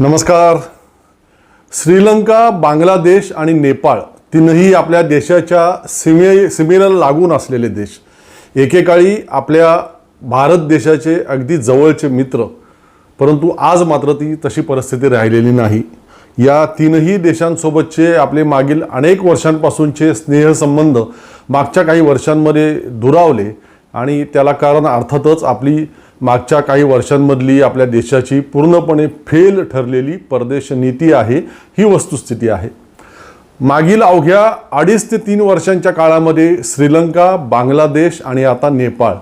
नमस्कार. श्रीलंका बांगलादेश आणि नेपाळ तीनही आपल्या देशाच्या सीमे सीमेला लागून असलेले देश. एकेकाळी आपल्या भारत देशाचे अगदी जवळचे मित्र परंतु आज मात्र ती तशी परिस्थिती राहिलेली नाही. या तीनही देशांसोबतचे आपले मागील अनेक वर्षांपासूनचे स्नेहसंबंध मागच्या काही वर्षांमध्ये दुरावले आणि त्याला कारण अर्थातच आपली मागच्या काही वर्षांमधली आपल्या देशाची पूर्णपणे फेल ठरलेली परदेश नीती आहे ही वस्तुस्थिती आहे. मागील अवघ्या अडीच ते तीन वर्षांच्या काळामध्ये श्रीलंका बांगलादेश आणि आता नेपाळ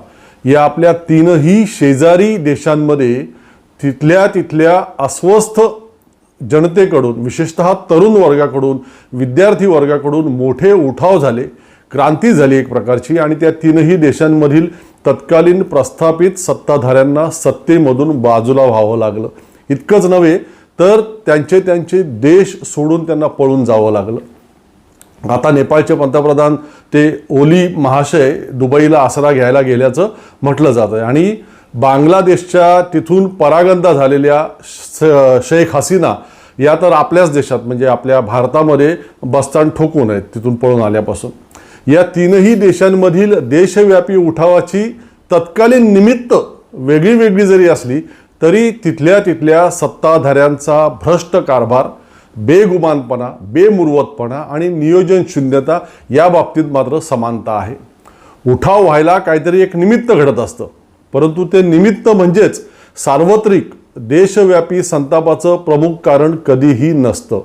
या आपल्या तीनही शेजारी देशांमध्ये तिथल्या तिथल्या अस्वस्थ जनतेकडून विशेषतः तरुण वर्गाकडून विद्यार्थी वर्गाकडून मोठे उठाव झाले. क्रांती झाली एक प्रकारची आणि त्या तीनही देशांमधील तत्कालीन प्रस्थापित सत्ताधाऱ्यांना सत्तेमधून बाजूला व्हावं लागलं. इतकंच नव्हे तर त्यांचे त्यांचे देश सोडून त्यांना पळून जावं लागलं. आता नेपाळचे पंतप्रधान ते ओली महाशय दुबईला आसरा घ्यायला गेल्याचं म्हटलं जातं आहे. आणि बांगलादेशच्या तिथून परागंदा झालेल्या शेख हसीना या तर आपल्याच देशात म्हणजे आपल्या भारतामध्ये बस्तान ठोकून आहेत तिथून पळून आल्यापासून. या तीनही देशांमधील देशव्यापी उठावाची तत्कालीन निमित्त वेगळी वेगळी जरी असली तरी तिथल्या तिथल्या सत्ताधाऱ्यांचा भ्रष्ट कारभार बेगुमानपणा बेमुरवतपणा आणि नियोजन शून्यता या बाबतीत मात्र समानता आहे. उठाव व्हायला काहीतरी एक निमित्त घडत असतं. परंतु ते निमित्त म्हणजेच सार्वत्रिक देशव्यापी संतापाचं प्रमुख कारण कधीही नसतं.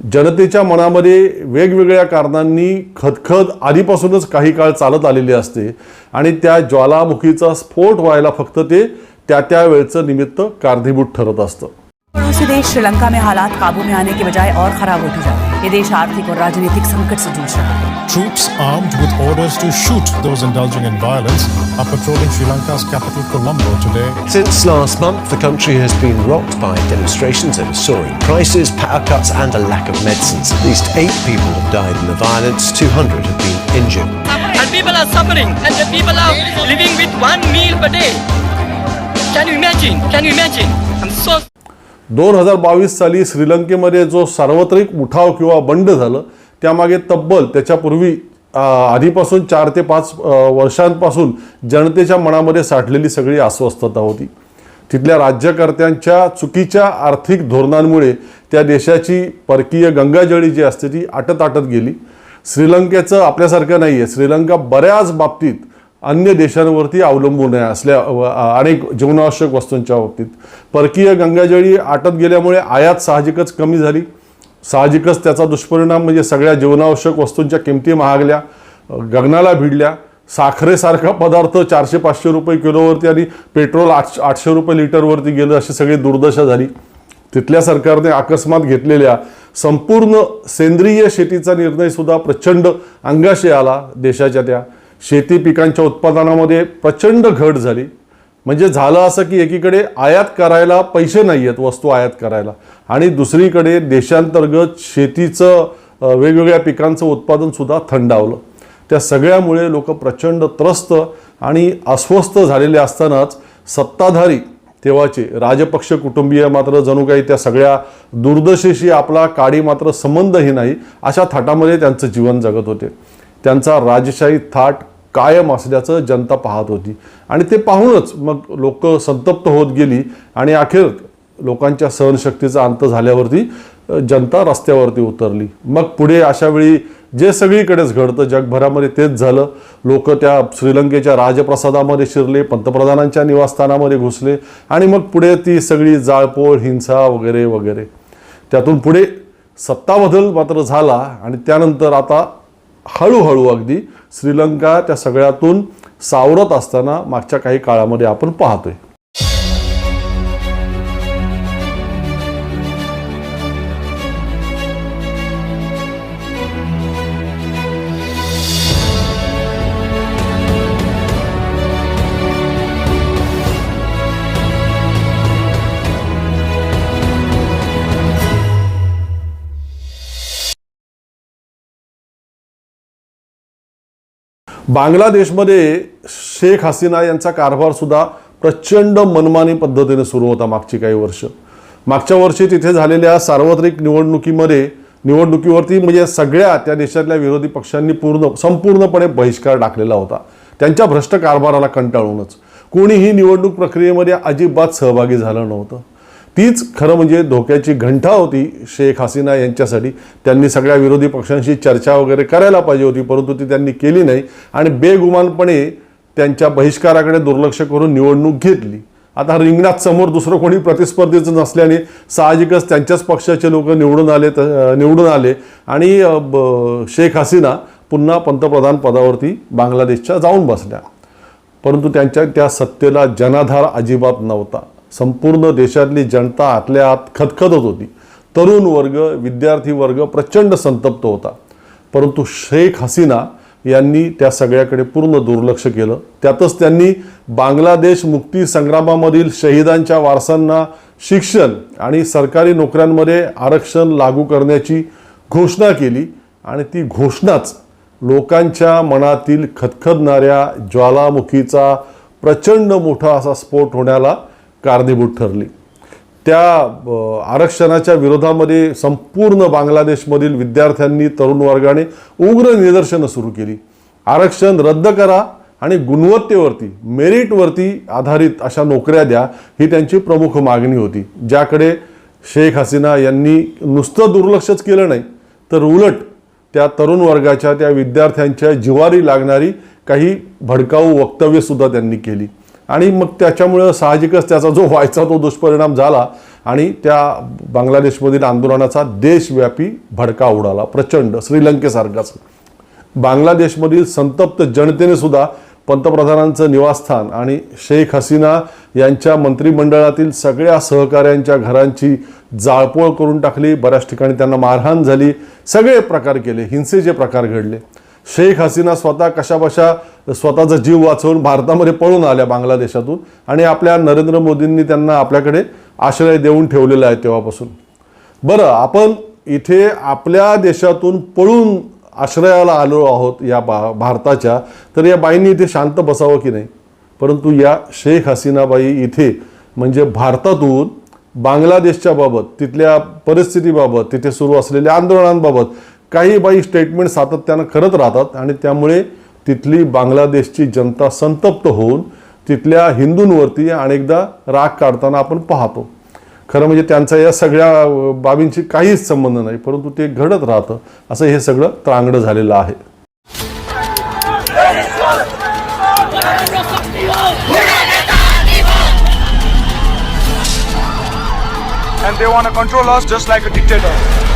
जनतेच्या मनामध्ये वेगवेगळ्या कारणांनी खदखद आधीपासूनच काही काळ चालत आलेली असते आणि त्या ज्वालामुखीचा स्फोट व्हायला फक्त ते त्या त्या वेळचं निमित्त कारणीभूत ठरत असतं. पड़ोसी देश श्रीलंका में हालात काबू में आने की बजाय और खराब होती जा रहे हैं। ये देश आर्थिक और राजनीतिक संकट से जूझ रहा है Troops armed with orders to shoot those indulging in violence are patrolling Sri Lanka's capital Colombo today. Since last month, the country has been rocked by demonstrations over soaring prices, power cuts, and a lack of medicines. At least eight people have died in the violence, 200 have been injured. and people are suffering and the people are living with one meal per day can you imagine can you imagine i'm so दोन हजार बावीस साली श्रीलंकेमध्ये जो सार्वत्रिक उठाव किंवा बंड झालं त्यामागे तब्बल त्याच्यापूर्वी आधीपासून चार ते पाच वर्षांपासून जनतेच्या मनामध्ये साठलेली सगळी अस्वस्थता होती. तिथल्या राज्यकर्त्यांच्या चुकीच्या आर्थिक धोरणांमुळे त्या देशाची परकीय गंगाजळी जी असते ती आटत आटत गेली. श्रीलंकेचं आपल्यासारखं नाही आहे श्रीलंका बऱ्याच बाबतीत अन्य देशांवरती अवलंबून आहे असल्या अनेक जीवनावश्यक वस्तूंच्या बाबतीत. परकीय गंगाजळी आटत गेल्यामुळे आयात साहजिकच कमी झाली. साहजिकच त्याचा दुष्परिणाम म्हणजे सगळ्या जीवनावश्यक वस्तूंच्या किमती महागल्या गगनाला भिडल्या. साखरेसारखा पदार्थ चारशे पाचशे रुपये किलोवरती आणि पेट्रोल आठशे आठशे रुपये लिटरवरती गेलं अशी सगळी दुर्दशा झाली. तिथल्या सरकारने अकस्मात घेतलेल्या संपूर्ण सेंद्रिय शेतीचा निर्णयसुद्धा प्रचंड अंगाशी आला देशाच्या त्या शेती पिकांच्या उत्पादनामध्ये प्रचंड घट झाली. म्हणजे झालं असं की एकीकडे आयात करायला पैसे नाही आहेत वस्तू आयात करायला. आणि दुसरीकडे देशांतर्गत शेतीचं वेगवेगळ्या पिकांचं उत्पादनसुद्धा थंडावलं. त्या सगळ्यामुळे लोक प्रचंड त्रस्त आणि अस्वस्थ झालेले असतानाच सत्ताधारी तेव्हाचे राजपक्ष कुटुंबीय मात्र जणू काही त्या सगळ्या दुर्दशेशी आपला काडी मात्र संबंधही नाही अशा थाटामध्ये त्यांचं जीवन जगत होते. त्यांचा राजशाही थाट कायम असल्याचं जनता पाहत होती. आणि ते पाहूनच मग लोक संतप्त होत गेली आणि अखेर लोकांच्या सहनशक्तीचा अंत झाल्यावरती जनता रस्त्यावरती उतरली. मग पुढे अशा वेळी जे सगळीकडेच घडतं जगभरामध्ये तेच झालं. लोक त्या श्रीलंकेच्या राजप्रसादामध्ये शिरले पंतप्रधानांच्या निवासस्थानामध्ये घुसले आणि मग पुढे ती सगळी जाळपोळ हिंसा वगैरे वगैरे. त्यातून पुढे सत्ताबदल मात्र झाला आणि त्यानंतर आता हळूहळू अगदी श्रीलंका त्या सगळ्यातून सावरत असताना मागच्या काही काळामध्ये आपण पाहतोय. बांगलादेशमध्ये शेख हसीना यांचा कारभारसुद्धा प्रचंड मनमानी पद्धतीने सुरू होता मागची काही वर्ष. मागच्या वर्षी तिथे झालेल्या सार्वत्रिक निवडणुकीमध्ये निवडणुकीवरती म्हणजे सगळ्या त्या देशातल्या विरोधी पक्षांनी पूर्ण संपूर्णपणे बहिष्कार टाकलेला होता. त्यांच्या भ्रष्ट कारभाराला कंटाळूनच. कोणीही निवडणूक प्रक्रियेमध्ये अजिबात सहभागी झालं नव्हतं. तीच खरं म्हणजे धोक्याची घंटा होती शेख हसीना यांच्यासाठी. त्यांनी सगळ्या विरोधी पक्षांशी चर्चा वगैरे करायला पाहिजे होती परंतु ती त्यांनी केली नाही आणि बेगुमानपणे त्यांच्या बहिष्काराकडे दुर्लक्ष करून निवडणूक घेतली. आता रिंगणात समोर दुसरं कोणी प्रतिस्पर्धीचं नसल्याने साहजिकच त्यांच्याच पक्षाचे लोक निवडून आले निवडून आले आणि शेख हसीना पुन्हा पंतप्रधान पदावरती बांगलादेशच्या जाऊन बसल्या. परंतु त्यांच्या त्या सत्तेला जनाधार अजिबात नव्हता. संपूर्ण देशातली जनता आतल्या आत खदखदत होती. तरुण वर्ग विद्यार्थी वर्ग प्रचंड संतप्त होता. परंतु शेख हसीना यांनी त्या सगळ्याकडे पूर्ण दुर्लक्ष केलं. त्यातच त्यांनी बांगलादेश मुक्ती संग्रामामधील शहीदांच्या वारसांना शिक्षण आणि सरकारी नोकऱ्यांमध्ये आरक्षण लागू करण्याची घोषणा केली आणि ती घोषणाच लोकांच्या मनातील खदखदणाऱ्या ज्वालामुखीचा प्रचंड मोठा असा स्फोट होण्याला कारणीभूत ठरली. त्या आरक्षणाच्या विरोधामध्ये संपूर्ण बांगलादेशमधील विद्यार्थ्यांनी तरुण वर्गाने उग्र निदर्शनं सुरू केली. आरक्षण रद्द करा आणि गुणवत्तेवरती मेरिटवरती आधारित अशा नोकऱ्या द्या ही त्यांची प्रमुख मागणी होती. ज्याकडे शेख हसीना यांनी नुसतं दुर्लक्षच केलं नाही तर उलट त्या तरुण वर्गाच्या त्या विद्यार्थ्यांच्या जिवारी लागणारी काही भडकाऊ वक्तव्यसुद्धा त्यांनी केली. आणि मग त्याच्यामुळं साहजिकच त्याचा जो व्हायचा तो दुष्परिणाम झाला आणि त्या बांगलादेशमधील आंदोलनाचा देशव्यापी भडका उडाला प्रचंड श्रीलंकेसारखाच. बांगलादेशमधील संतप्त जनतेने सुद्धा पंतप्रधानांचं निवासस्थान आणि शेख हसीना यांच्या मंत्रिमंडळातील सगळ्या सहकाऱ्यांच्या घरांची जाळपोळ करून टाकली. बऱ्याच ठिकाणी त्यांना मारहाण झाली. सगळे प्रकार केले. हिंसेचे प्रकार घडले. शेख हसीना स्वतः कशाबशा स्वतःचा जीव वाचवून भारतामध्ये पळून आल्या बांगलादेशातून आणि आपल्या नरेंद्र मोदींनी त्यांना आपल्याकडे आश्रय देऊन ठेवलेला आहे तेव्हापासून. बरं आपण इथे आपल्या देशातून पळून आश्रयाला आलो आहोत या बा भारताच्या तर या बाईंनी इथे शांत बसावं की नाही? परंतु या शेख हसीनाबाई इथे म्हणजे भारतातून बांगलादेशच्या बाबत तिथल्या परिस्थितीबाबत तिथे सुरू असलेल्या आंदोलनांबाबत काही बाई स्टेटमेंट सातत्यानं करत राहतात आणि त्यामुळे तिथली बांगलादेशची जनता संतप्त होऊन तिथल्या हिंदूंवरती अनेकदा राग काढताना आपण पाहतो खरं म्हणजे त्यांचा या सगळ्या बाबींशी काहीच संबंध नाही परंतु ते घडत राहतं असं हे सगळं त्रांगडं झालेलं आहे and they want to control us just like a dictator.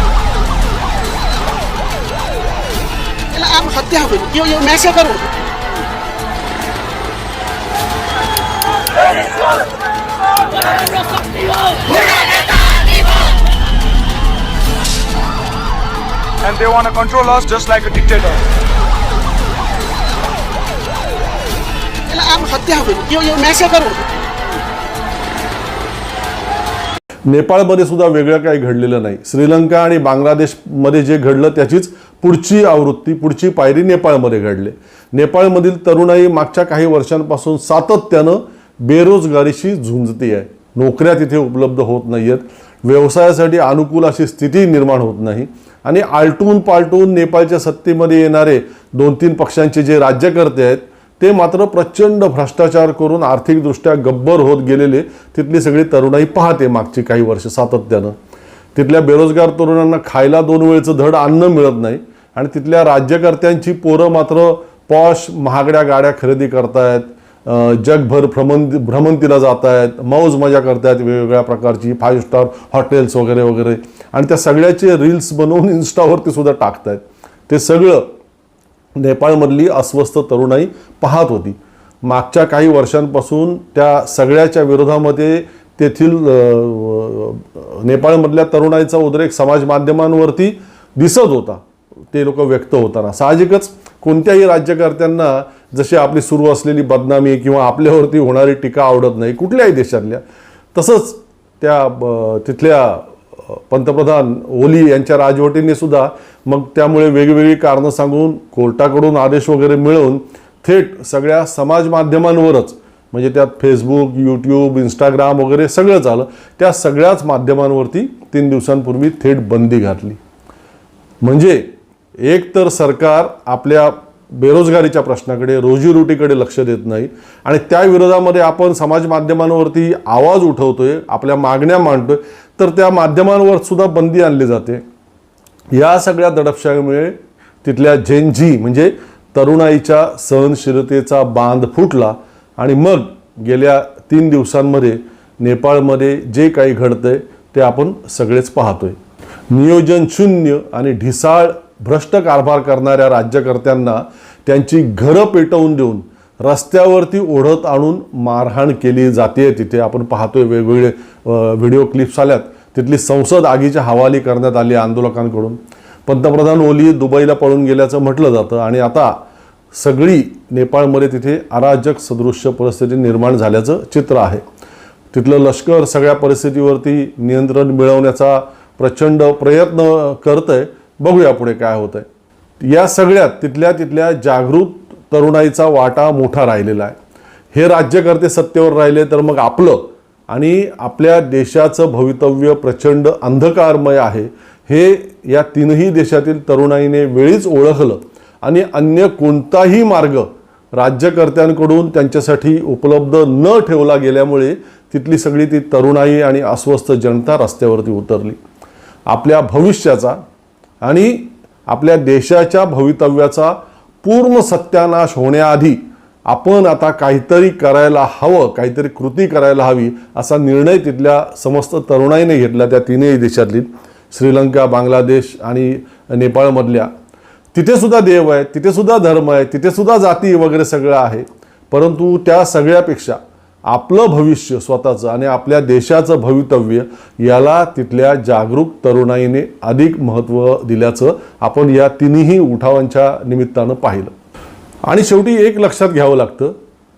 हत्या होईल किंवा यो मॅसेकर होईल And they want to control us just like a dictator. I'm आत्महत्या होईल किंवा यो मॅसेकर होईल नेपाळमध्ये सुद्धा वेगळं काही घडलेलं नाही. श्रीलंका आणि बांगलादेशमध्ये जे घडलं त्याचीच पुढची आवृत्ती पुढची पायरी नेपाळमध्ये घडले. नेपाळमधील तरुणाई मागच्या काही वर्षांपासून सातत्यानं बेरोजगारीशी झुंजती आहे. नोकऱ्या तिथे उपलब्ध होत नाही आहेत व्यवसायासाठी अनुकूल अशी स्थिती निर्माण होत नाही. आणि आलटून पालटून नेपाळच्या सत्तेमध्ये येणारे दोन तीन पक्षांचे जे राज्यकर्ते आहेत ते मात्र प्रचंड भ्रष्टाचार करून आर्थिकदृष्ट्या गब्बर होत गेलेले तिथली सगळी तरुणाई पाहते मागची काही वर्ष सातत्यानं. तिथल्या बेरोजगार तरुणांना खायला दोन वेळचं धड अन्न मिळत नाही आणि तिथल्या राज्यकर्त्यांची पोरं मात्र पॉश महागड्या गाड्या खरेदी करतायत जगभर भ्रमण भ्रमंतीला जात आहेत मौज मजा करतायत वेगवेगळ्या प्रकारची फाईव्ह स्टार हॉटेल्स वगैरे वगैरे. आणि त्या सगळ्याचे रील्स बनवून इन्स्टावरती सुद्धा टाकतायत. ते सगळं नेपाळमधली अस्वस्थ तरुणाई पाहत होती. मागच्या काही वर्षांपासून त्या सगळ्याच्या विरोधामध्ये तेथील नेपाळमधल्या तरुणाईचा उद्रेक समाज माध्यमांवरती दिसत होता. ते लोक व्यक्त होताना. साहजिकच कोणत्याही राज्यकर्त्यांना जशी आपली सुरू असलेली बदनामी किंवा आपल्यावरती होणारी टीका आवडत नाही कुठल्याही देशातल्या तसंच त्या तिथल्या पंतप्रधान ओली यांच्या राजवटीने सुद्धा मग त्यामुळे वेगवेगळी कारणं सांगून कोर्टाकडून आदेश वगैरे मिळवून थेट सगळ्या समाज माध्यमांवरच म्हणजे त्यात फेसबुक यूट्यूब इंस्टाग्राम वगैरे सगळंच आलं त्या सगळ्याच माध्यमांवरती तीन दिवसांपूर्वी थेट बंदी घातली. म्हणजे एक तर सरकार आपल्या बेरोजगारीच्या प्रश्नाकडे रोजीरोटीकडे लक्ष देत नाही आणि त्या विरोधामध्ये आपण समाज माध्यमांवरती आवाज उठवतोय आपल्या मागण्या मांडतोय. तर त्या माध्यमांवर सुद्धा बंदी आणली जाते. या सगळ्या दडपशामुळे तिथल्या झेंझी म्हणजे तरुणाईच्या सहनशीलतेचा बांध फुटला आणि मग गेल्या तीन दिवसांमध्ये नेपाळमध्ये जे काही घडतंय ते आपण सगळेच पाहतोय. नियोजन शून्य आणि ढिसाळ भ्रष्ट कारभार करणाऱ्या राज्यकर्त्यांना त्यांची घरं पेटवून देऊन रस्त्यावरती ओढत आणून मारहाण केली जाते तिथे आपण पाहतोय वेगवेगळे व्हिडिओ क्लिप्स आल्यात. तिथली संसद आगीच्या हवाली करण्यात आली आंदोलकांकडून. पंतप्रधान ओली दुबईला पळून गेल्याचं म्हटलं जातं आणि आता सगळी नेपाळमध्ये तिथे अराजक सदृश्य परिस्थिती निर्माण झाल्याचं चित्र आहे. तिथलं लष्कर सगळ्या परिस्थितीवरती नियंत्रण मिळवण्याचा प्रचंड प्रयत्न करतंय. बघूया पुढे काय होतंय. या सगळ्यात तिथल्या तिथल्या जागृत तरुणाईचा वाटा मोठा राहिलेला आहे. हे राज्यकर्ते सत्तेवर राहिले तर मग आपलं आणि आपल्या देशाचं भवितव्य प्रचंड अंधकारमय आहे. हे या तीनही देशातील तरुणाईने वेळीच ओळखलं आणि अन्य कोणताही मार्ग राज्यकर्त्यांकडून त्यांच्यासाठी उपलब्ध न ठेवला गेल्यामुळे तिथली सगळी ती तरुणाई आणि अस्वस्थ जनता रस्त्यावरती उतरली. आपल्या भविष्याचा आणि आपल्या देशाच्या भवितव्याचा पूर्ण सत्यानाश होण्याआधी आपण आता काहीतरी करायला हवं काहीतरी कृती करायला हवी असा निर्णय तिथल्या समस्त तरुणाईने घेतला त्या तीनही देशातली श्रीलंका बांगलादेश आणि नेपाळमधल्या. तिथेसुद्धा देव आहे तिथेसुद्धा धर्म आहे तिथेसुद्धा जाती वगैरे सगळं आहे. परंतु त्या सगळ्यापेक्षा आपलं भविष्य स्वतःचं आणि आपल्या देशाचं भवितव्य याला तिथल्या जागरूक तरुणाईने अधिक महत्त्व दिल्याचं आपण या तिन्ही उठावांच्या निमित्तानं पाहिलं. आणि शेवटी एक लक्षात घ्यावं लागतं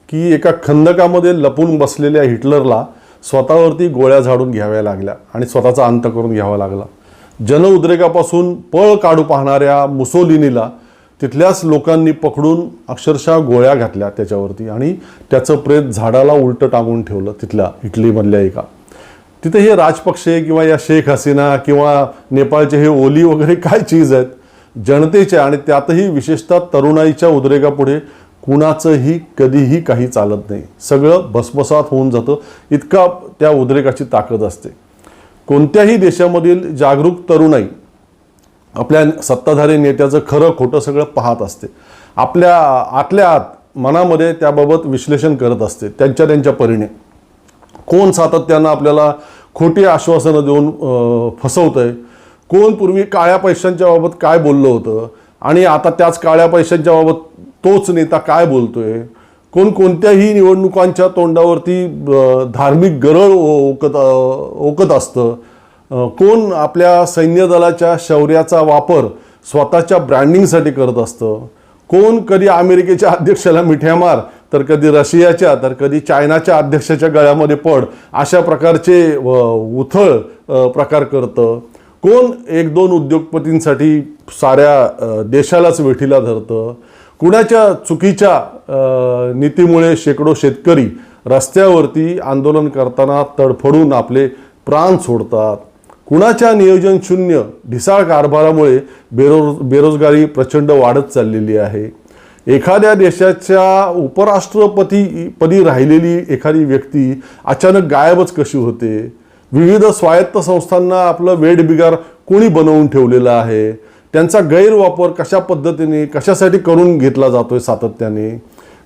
की एका खंदकामध्ये लपून बसलेल्या हिटलरला स्वतःवरती गोळ्या झाडून घ्याव्या लागल्या आणि स्वतःचा अंत करून घ्यावा लागला. जनउद्रेकापासून पळ काढू पाहणाऱ्या मुसोलिनीला तिथल्याच लोकांनी पकडून अक्षरशः गोळ्या घातल्या त्याच्यावरती आणि त्याचं प्रेत झाडाला उलटं टांगून ठेवलं तिथल्या इटलीमधल्या एका. तिथे हे राजपक्षे किंवा या शेख हसीना किंवा नेपाळचे हे ओली वगैरे काय चीज आहेत? जनतेच्या आणि त्यातही विशेषतः तरुणाईच्या उद्रेकापुढे कुणाचंही कधीही काही चालत नाही. सगळं भस्मसात होऊन जातं. इतका त्या उद्रेकाची ताकद असते. कोणत्याही देशामधील जागरूक तरुणाई आपल्या सत्ताधारी नेत्याचं खरं खोटं सगळं पाहत असते. आपल्या आतल्या आत मनामध्ये त्याबाबत विश्लेषण करत असते. त्यांच्या त्यांच्या परीने. कोण सातत्यानं आपल्याला खोटी आश्वासनं देऊन फसवतं फसवतंय? कोण पूर्वी काळ्या पैशांच्या बाबत काय बोललं होतं? आणि आता त्याच काळ्या पैशांच्या बाबत तोच नेता काय बोलतोय? कोण कोणत्याही निवडणुकांच्या तोंडावरती धार्मिक गरळ ओकत ओकत असतं? कोण आपल्या सैन्य दलाच्या शौर्याचा वापर स्वतःच्या ब्रँडिंगसाठी करत असतं? कोण कधी अमेरिकेच्या अध्यक्षाला मिठ्या मार तर कधी रशियाच्या तर कधी चायनाच्या अध्यक्षाच्या गळ्यामध्ये पड अशा प्रकारचे उथळ प्रकार करतं. कोण एक दोन उद्योगपतींसाठी साऱ्या देशालाच वेठीला धरतं? कुणाच्या चुकीच्या नीतीमुळे शेकडो शेतकरी रस्त्यावरती आंदोलन करताना तडफडून आपले प्राण सोडतात? कुणाच्या नियोजनशून्य ढिसाळ कारभारामुळे बेरोज बेरोजगारी प्रचंड वाढत चाललेली आहे. एखाद्या देशाच्या उपराष्ट्रपती पदी राहिलेली एखादी व्यक्ती अचानक गायबच कशी होते? विविध स्वायत्त संस्थांना आपलं वेडबिगार कोणी बनवून ठेवलेलं आहे? त्यांचा गैरवापर कशा पद्धतीने कशासाठी करून घेतला जातोय सातत्याने?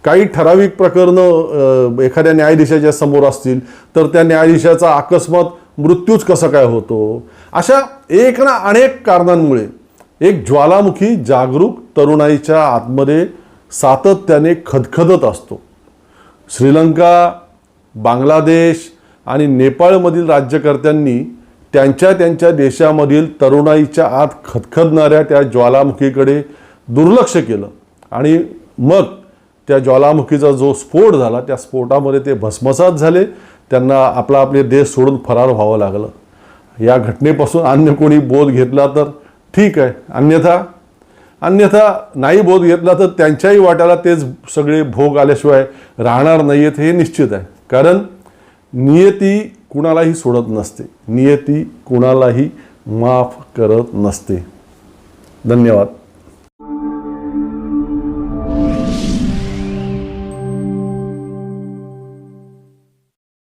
काही ठराविक प्रकरणं एखाद्या न्यायाधीशाच्या समोर असतील तर त्या न्यायाधीशाचा अकस्मात मृत्यूच कसा काय होतो? अशा एक ना अनेक कारणांमुळे एक ज्वालामुखी जागरूक तरुणाईच्या आतमध्ये सातत्याने खदखदत असतो. श्रीलंका बांगलादेश आणि नेपाळमधील राज्यकर्त्यांनी त्यांच्या त्यांच्या देशामधील तरुणाईच्या आत खदखदणाऱ्या त्या ज्वालामुखीकडे दुर्लक्ष केलं आणि मग त्या ज्वालामुखीचा जो स्फोट झाला त्या स्फोटामध्ये ते भस्मसात झाले. त्यांना आपला आपले देश सोडून फरार व्हावं लागलं. या घटनेपासून अन्य कोणी बोध घेतला तर ठीक आहे. अन्यथा अन्यथा नाही बोध घेतला तर त्यांच्याही वाट्याला तेच सगळे भोग आल्याशिवाय राहणार नाही आहेत हे निश्चित आहे. कारण नियती कुणालाही सोडत नसते. नियती कुणालाही माफ करत नसते. धन्यवाद.